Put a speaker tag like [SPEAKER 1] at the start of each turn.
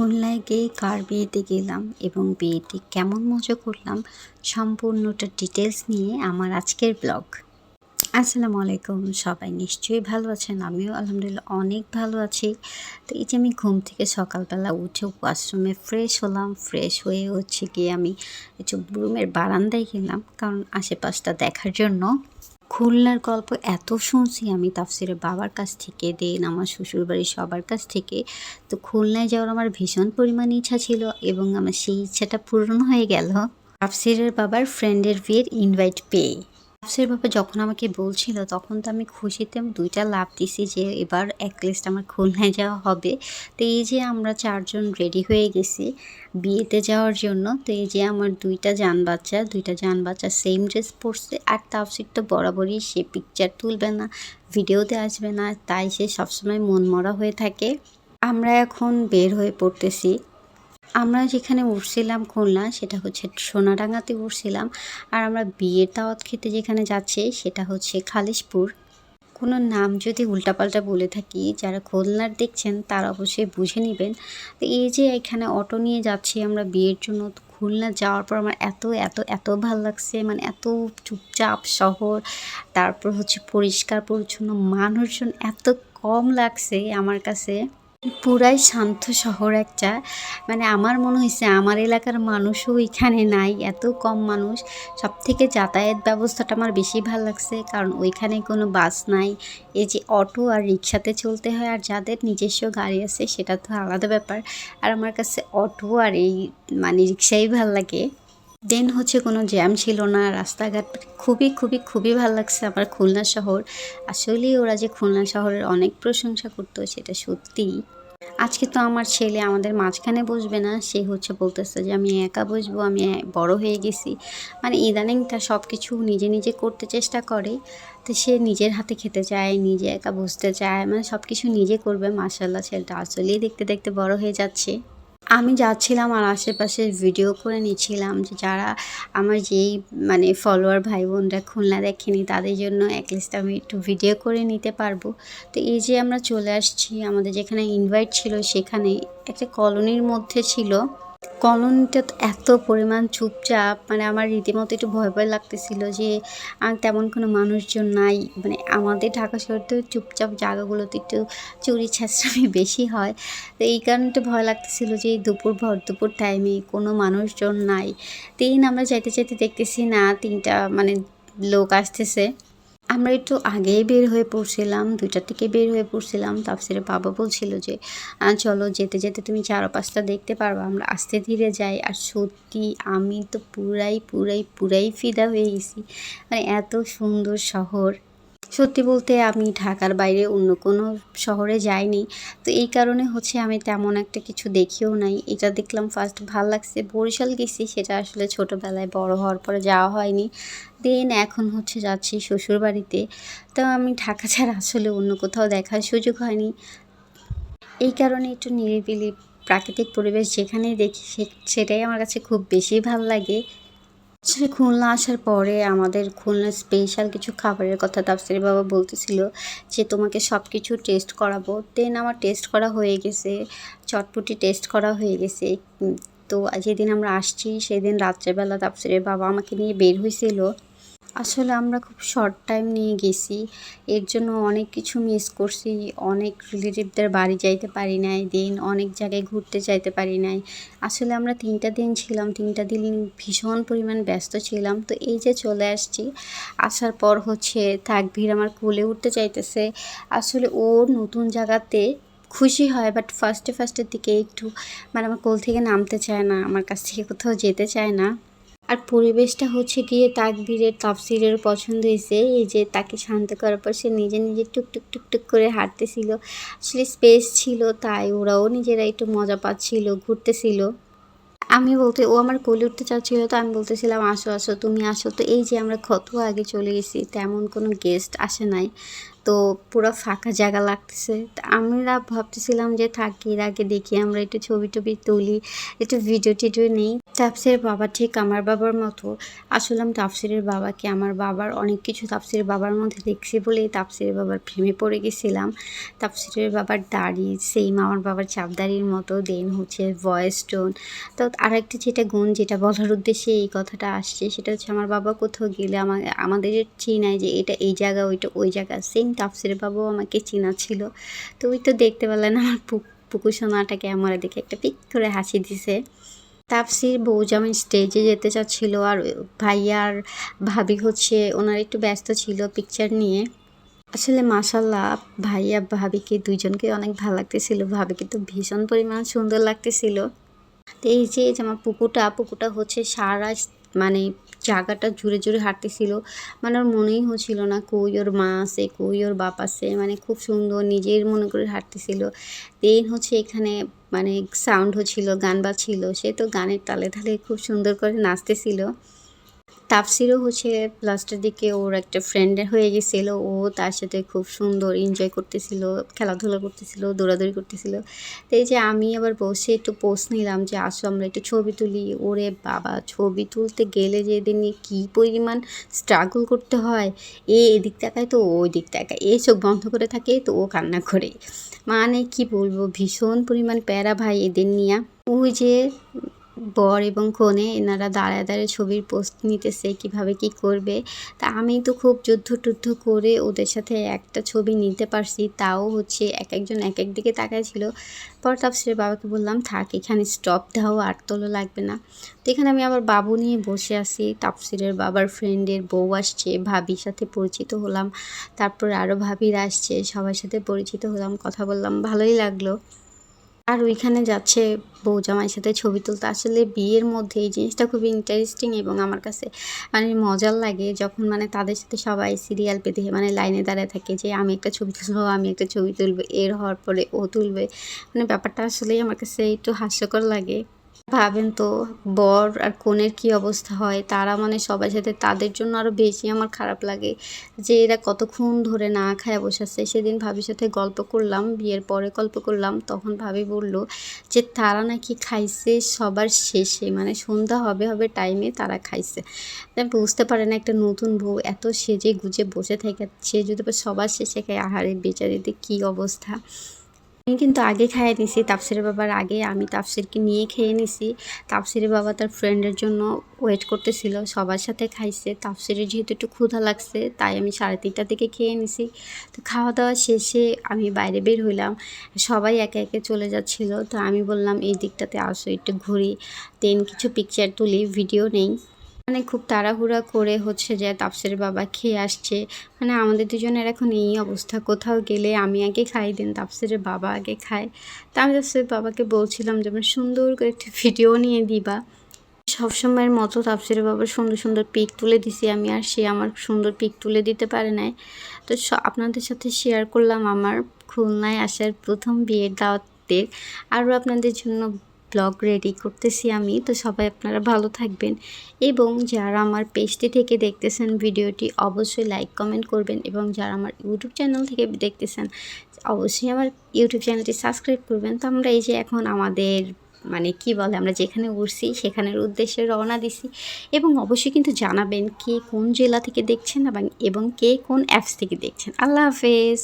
[SPEAKER 1] খুলনায় গিয়ে কার বিয়েতে গেলাম এবং বিয়েতে কেমন মজা করলাম সম্পূর্ণটা ডিটেলস নিয়ে আমার আজকের ব্লগ আসসালামু আলাইকুম, সবাই নিশ্চয়ই ভালো আছেন, আমিও আলহামদুলিল্লাহ অনেক ভালো আছি। তো এই যে আমি ঘুম থেকে সকালবেলা উঠে ওয়াশরুমে ফ্রেশ হলাম ফ্রেশ হয়ে হচ্ছে গিয়ে আমি একটু রুমের বারান্দায় গেলাম, কারণ আশেপাশটা দেখার জন্য। খুলনার গল্প এত শুনছি আমি তাফসিরে বাবার কাছ থেকে, দেন আমার শ্বশুরবাড়ির সবার কাছ থেকে। তো খুলনায় যাওয়ার আমার ভীষণ পরিমাণ ইচ্ছা ছিল এবং আমার সেই ইচ্ছাটা পূরণ হয়ে গেল। তাফসিরের বাবার ফ্রেন্ডের বিয়ের ইনভাইট পেয়ে তাফসির বাবা যখন আমাকে বলছিল, তখন তো আমি খুশিতে দুইটা লাভ দিছি যে এবার লিস্ট আমার খুলনায় যাওয়া হবে। তো এই যে আমরা চারজন রেডি হয়ে গেছি বিয়েতে যাওয়ার জন্য, তো এই যে আমার দুইটা যান বাচ্চা, দুইটা যান বাচ্চা সেম ড্রেস পরছে, আর তাফসির তো বরাবরই সে পিকচার তুলবে না ভিডিওতে আসবে না, তাই সে সবসময় মন মরা হয়ে থাকে। আমরা এখন বের হয়ে পড়তেছি আমরা যেখানে উঠছিলাম খুলনা, সেটা হচ্ছে সোনাডাঙ্গাতে উঠছিলাম। আর আমরা বিয়ের দাওয়াত খেতে যেখানে যাচ্ছি, সেটা হচ্ছে খালিশপুর। কোনো নাম যদি উল্টাপাল্টা বলে থাকি, যারা খুলনার দেখছেন, তারা অবশ্যই বুঝে নেবেন। তো এই যে এখানে অটো নিয়ে যাচ্ছি আমরা বিয়ের জন্য খুলনা যাওয়ার পর আমার এত এত এত ভালো লাগছে। মানে এত চুপচাপ শহর, তারপর হচ্ছে পরিষ্কার, পরিচ্ছন্ন মানুষজন এত কম লাগছে আমার কাছে। পুরাই শান্ত শহর একটা। মানে আমার মনে হয়েছে আমার এলাকার মানুষও ওইখানে নাই, এত কম মানুষ। সব থেকে যাতায়াত ব্যবস্থাটা আমার বেশি ভালো লাগছে, কারণ ওইখানে কোনো বাস নাই। এই যে অটো আর রিক্সাতে চলতে হয়, আর যাদের নিজস্ব গাড়ি আছে সেটা তো আলাদা ব্যাপার। আর আমার কাছে অটো আর এই মানে রিক্সাই ভালো লাগে। দেন হচ্ছে কোনো জ্যাম ছিল না, রাস্তাঘাট খুবই খুবই খুবই ভালো লাগছে আমার খুলনা শহর। আসলেই ওরা যে খুলনা শহরের অনেক প্রশংসা করতো সেটা সত্যিই আজকে তো আমার ছেলে আমাদের মাঝখানে বসবে না, সে হচ্ছে বলতেছে যে, আমি একা বসবো, আমি বড় হয়ে গেছি। মানে ইদানিং তার সব কিছু নিজে নিজে করতে চেষ্টা করে, তো সে নিজের হাতে খেতে চায়, নিজে একা বসতে চায় মানে সব কিছু নিজে করবে মাসাল্লাহ ছেলেটা আসলেই দেখতে দেখতে বড় হয়ে যাচ্ছে। আমি যাচ্ছিলাম আর আশেপাশে ভিডিও করে নিচ্ছিলাম যে যারা আমার যেই মানে ফলোয়ার ভাই বোনরা খুলনা দেখেনি তাদের জন্য অ্যাটলিস্ট আমি একটু ভিডিও করে নিতে পারব। তো এই যে আমরা চলে আসছি, আমাদের যেখানে ইনভাইট ছিল সেখানে একটা কলোনির মধ্যে ছিল। কলোনিটা এত পরিমাণ চুপচাপ মানে আমার রীতিমতো একটু ভয় ভয় লাগতেছিল যে তেমন কোনো মানুষজন নাই। মানে আমাদের ঢাকা শহর তো চুপচাপ জায়গাগুলোতে একটু চুরি ছাঁচড়ামি বেশি হয়। তো এই কারণে ভয় লাগতেছিল যে দুপুর ভর, দুপুর টাইমে কোনো মানুষজন নাই। তিন আমরা যাইতে চাইতে দেখতেছি না, তিনটা মানে লোক আসতেছে। আমরা একটু আগেই বের হয়ে পড়ছিলাম, দুইটার থেকে বের হয়ে পড়ছিলাম। তাপসিরে বাবা বলছিল যে চলো যেতে যেতে তুমি চার পাঁচটা দেখতে পারব, আমরা আস্তে ধীরে যাই। আর সত্যি আমি তো পুরাই পুরাই পুরাই ফিদা হয়ে গেছি। মানে এত সুন্দর শহর সত্যি বলতে আমি ঢাকার বাইরে অন্য কোনো শহরে যাইনি। তো এই কারণে হচ্ছে আমি তেমন একটা কিছু দেখিও নাই। এটা দেখলাম ফার্স্ট ভালো লাগছে। বরিশাল গেছি, সেটা আসলে ছোটোবেলায় বড় হওয়ার পরে যাওয়া হয়নি। দেন এখন হচ্ছে যাচ্ছি শ্বশুর বাড়িতে তো আমি ঢাকা ছাড়া আসলে অন্য কোথাও দেখার সুযোগ হয়নি। এই কারণে একটু নিরিবিলি প্রাকৃতিক পরিবেশ যেখানেই দেখি সেটাই আমার কাছে খুব বেশি ভালো লাগে। আসলে খুলনা আসার পরে আমাদের খুলনা স্পেশাল কিছু খাবারের কথা তাফসির বাবা বলতেছিল যে, তোমাকে সব কিছু টেস্ট করাবো। দেন আমার টেস্ট করা হয়ে গেছে, চটপটি টেস্ট করা হয়ে গেছে। তো যেদিন আমরা আসছি, সেদিন রাত্রেবেলা তাফসিরের বাবা আমাকে নিয়ে বের হয়েছিল আসলে আমরা খুব শর্ট টাইম নিয়ে গেছি। এর জন্য অনেক কিছু মিস করছি। অনেক রিলেটিভদের বাড়ি যাইতে পারি নাই। দিন অনেক জায়গায় ঘুরতে যাইতে পারি নাই। আসলে আমরা তিনটা দিন ছিলাম। তিনটা দিন ভীষণ পরিমাণ ব্যস্ত ছিলাম। তো এই যে চলে আসছি, আসার পর হচ্ছে তাকভির আমার কোলে উঠতে চাইতেছে আসলে ও নতুন জায়গাতে খুশি হয় বাট ফার্স্টে ফার্স্টের দিকে একটু মানে আমার কোল থেকে নামতে চায় না। আমার কাছ থেকে কোথাও যেতে চায় না। আর পরিবেশটা হচ্ছে গিয়ে তাকবীরের, তাফসিরের পছন্দ হয়েছে। এই যে তাকে শান্ত করার পর সে নিজে নিজে টুকটুক টুকটুক করে হাঁটতেছিল। আসলে স্পেস ছিল তাই ওরাও নিজেরা একটু মজা পাচ্ছিল, ঘুরতেছিল। আমি বলতে, ও আমার কোলে উঠতে চাচ্ছিল তো আমি বলতেছিলাম, আসো আসো, তুমি আসো। তো এই যে আমরা কত আগে চলে গেছি, তেমন কোনো গেস্ট আসে নাই। তো পুরো ফাঁকা জায়গা লাগতেছে। আমরা ভাবতেছিলাম যে থাকি, এর আগে দেখি, আমরা একটু ছবি টবি তুলি, একটু ভিডিও টিডিও নেই। তাফসিরের বাবা ঠিক আমার বাবার মতো। আসলে আমি তাফসিরের বাবাকে, আমার বাবার অনেক কিছু তাফসিরের বাবার মধ্যে দেখছি বলেই তাফসিরের বাবার প্রেমে পড়ে গেছিলাম। তাফসিরের বাবার দাড়ি সেম আমার বাবার চাপদাড়ির মতো দেন হচ্ছে ভয়েস টোন তো আরেকটা যেটা গুণ, যেটা বলার উদ্দেশ্যে এই কথাটা আসছে, সেটা হচ্ছে আমার বাবা কোথাও গেলে আমার আমাদের চিনায় যে এটা এই জায়গা, ওইটা ওই জায়গা সেম তাফসিরের বাবাও আমাকে চিনা ছিল তো ওই তো দেখতে পেলেন আমার পুক পুকুর সোনাটাকে আমার দেখে একটা পিক করে হাসি দিছে। তাপসির বউ যেমন স্টেজে যেতে চাচ্ছিল আর ভাইয়া আর ভাবি হচ্ছে ওনার একটু ব্যস্ত ছিল পিকচার নিয়ে। আসলে মাসাল্লাহ ভাইয়া, ভাবিকে দুইজনকে অনেক ভালো লাগতেছিল। ভাবিকে তো ভীষণ পরিমাণ সুন্দর লাগতেছিল। তো এই যে যে আমার পুকুরটা পুকুরটা হচ্ছে সারা মানে জায়গাটা জুড়ে জুড়ে হাঁটতেছিল। মানে ওর মনেই হচ্ছিল না কই ওর মা আছে, কই ওর বাপ আছে। মানে খুব সুন্দর, নিজের মনে করে হাঁটতেছিল। দেন হচ্ছে এখানে মানে সাউন্ড হচ্ছিল গান বাজছিল সে তো গানের তালে তালে খুব সুন্দর করে নাচতেছিল। তাফসিরও হচ্ছে লাস্টের দিকে ওর একটা ফ্রেন্ডের হয়ে গেছিল। ও তার সাথে খুব সুন্দর এনজয় করতেছিল, খেলাধুলা করতেছিল, দৌড়াদৌড়ি করতেছিল। তো এই যে আমি আবার বসে একটু পোস্ট নিলাম যে, আসো, আমরা একটু ছবি তুলি। ওরে বাবা, ছবি তুলতে গেলে যে এদের নিয়ে কী পরিমাণ স্ট্রাগল করতে হয়? এ এদিক তাকায় তো ওই দিক তাকায়। এ চোখ বন্ধ করে থাকে তো, ও কান্না করে। মানে কি বলব, ভীষণ পরিমাণ প্যারা ভাই এদের নিয়ে। ওই যে বর এবং কনে এনারা দাঁড়ায় দাঁড়ায় ছবির পোস্ট নিতেছে, কীভাবে কি করবে। তা আমি তো খুব যুদ্ধ টুদ্ধ করে ওদের সাথে একটা ছবি নিতে পারছি, তাও হচ্ছে এক একজন এক এক দিকে তাকায় ছিল। পর তাপসিরের বাবাকে বললাম, থাক, এখানে স্টপ দাও, আর তোলো লাগবে না। তো এখানে আমি আবার বাবু নিয়ে বসে আছি তাপসিরের বাবার ফ্রেন্ডের বউ আসছে, ভাবির সাথে পরিচিত হলাম। তারপর আরও ভাবির আসছে, সবার সাথে পরিচিত হলাম, কথা বললাম, ভালোই লাগল। আর ওইখানে যাচ্ছে বউ জামাইয়ের সাথে ছবি তুলতে। আসলে বিয়ের মধ্যে এই জিনিসটা খুব ইন্টারেস্টিং এবং আমার কাছে মানে মজার লাগে যখন মানে তাদের সাথে সবাই সিরিয়াল পেতে মানে লাইনে দাঁড়ায় থাকে যে আমি একটা ছবি তুলবো, আমি একটা ছবি তুলবো, এর হওয়ার পরে ও তুলবে। মানে ব্যাপারটা আসলেই আমার কাছে একটু হাস্যকর লাগে। ভাবেন তো, বর আর কনের কি অবস্থা হয়? তারা মানে সবার সাথে তাদের জন্য আরও বেশি আমার খারাপ লাগে। যে এরা কতক্ষণ ধরে না খায় বসাচ্ছে সেদিন ভাবির সাথে গল্প করলাম, বিয়ের পরে গল্প করলাম। তখন ভাবি বলল যে, তারা নাকি খাইছে সবার শেষে। মানে সন্ধ্যা হবে হবে টাইমে তারা খাইছে। বুঝতে পারে না একটা নতুন বউ এত সেজে গুজে বসে থাকে। সে যদি সবার শেষে খায়, আহারে বেচারিতে কী অবস্থা? আমি কিন্তু আগে খাইয়ে নিছি তাপসিরের বাবার আগে। আমি তাপসিরকে নিয়ে খেয়ে নিছি। তাপসিরের বাবা তার ফ্রেন্ডের জন্য ওয়েট করতেছিল, সবার সাথে খাইছে। তাপসিরের যেহেতু একটু ক্ষুধা লাগছে, তাই আমি সাড়ে তিনটার দিকে খেয়ে নিছি। তো খাওয়া দাওয়া শেষে আমি বাইরে বের হইলাম। সবাই একে একে চলে যাচ্ছিল। তো আমি বললাম, এই দিকটাতে আসো, একটু ঘুরি। দেন কিছু পিকচার তুলি ভিডিও নেই। মানে খুব তাড়াহুড়া করে হচ্ছে যে তাপসের বাবা খেয়ে আসছে। মানে আমাদের দুজনের এখন এই অবস্থা, কোথাও গেলে আমি আগে খাই দেন তাপসের বাবা আগে খায়। তা আমি তাপসের বাবাকে বলছিলাম যে, আমার সুন্দর করে একটি ভিডিও নিয়ে দিবা। সবসময়ের মতো তাপসের বাবার সুন্দর সুন্দর পিক তুলে দিছি আমি, আর সে আমার সুন্দর পিক তুলে দিতে পারে নাই। তো আপনাদের সাথে শেয়ার করলাম আমার খুলনায় আসার প্রথম বিয়ের দাওয়াতের। আরও আপনাদের জন্য ব্লগ রেডি করতেছি আমি, তো সবাই আপনারা ভালো থাকবেন। এবং যারা আমার পেজটি থেকে দেখতেছেন ভিডিওটি অবশ্যই লাইক কমেন্ট করবেন এবং যারা আমার ইউটিউব চ্যানেল থেকে দেখতেছেন, অবশ্যই আমার ইউটিউব চ্যানেলটি সাবস্ক্রাইব করবেন। তো আমরা এই যে এখন আমাদের মানে কি বলে, আমরা যেখানে উঠছি সেখানের উদ্দেশ্যে রওনা দিছি। এবং অবশ্যই কিন্তু জানাবেন কে কোন জেলা থেকে দেখছেন এবং কে কোন অ্যাপস থেকে দেখছেন। আল্লাহ হাফেজ।